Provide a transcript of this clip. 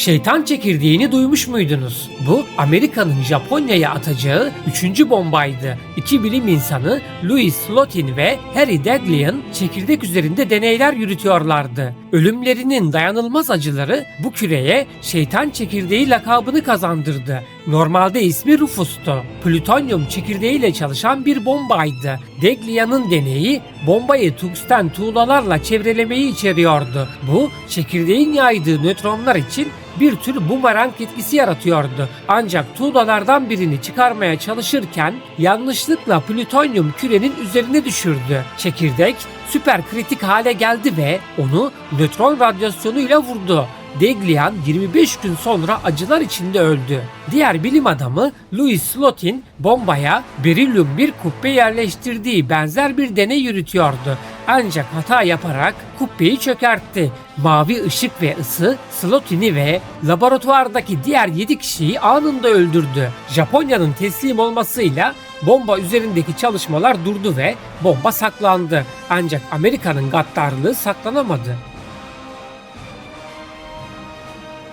Şeytan çekirdeğini duymuş muydunuz? Bu Amerika'nın Japonya'ya atacağı üçüncü bombaydı. İki bilim insanı Louis Slotin ve Harry Daghlian çekirdek üzerinde deneyler yürütüyorlardı. Ölümlerinin dayanılmaz acıları bu küreye şeytan çekirdeği lakabını kazandırdı. Normalde ismi Rufus'tu. Plütonyum çekirdeğiyle çalışan bir bombaydı. Daghlian'ın deneyi bombayı tungsten tuğlalarla çevrelemeyi içeriyordu. Bu çekirdeğin yaydığı nötronlar için bir tür bumerang etkisi yaratıyordu. Ancak tuğlalardan birini çıkarmaya çalışırken yanlışlıkla plütonyum kürenin üzerine düşürdü. Çekirdek süper kritik hale geldi ve onu nötron radyasyonuyla vurdu. Deglian 25 gün sonra acılar içinde öldü. Diğer bilim adamı Louis Slotin bombaya berilyum bir kubbe yerleştirdiği benzer bir deney yürütüyordu. Ancak hata yaparak kubbeyi çökertti. Mavi ışık ve ısı Slotin'i ve laboratuvardaki diğer 7 kişiyi anında öldürdü. Japonya'nın teslim olmasıyla bomba üzerindeki çalışmalar durdu ve bomba saklandı. Ancak Amerika'nın gaddarlığı saklanamadı.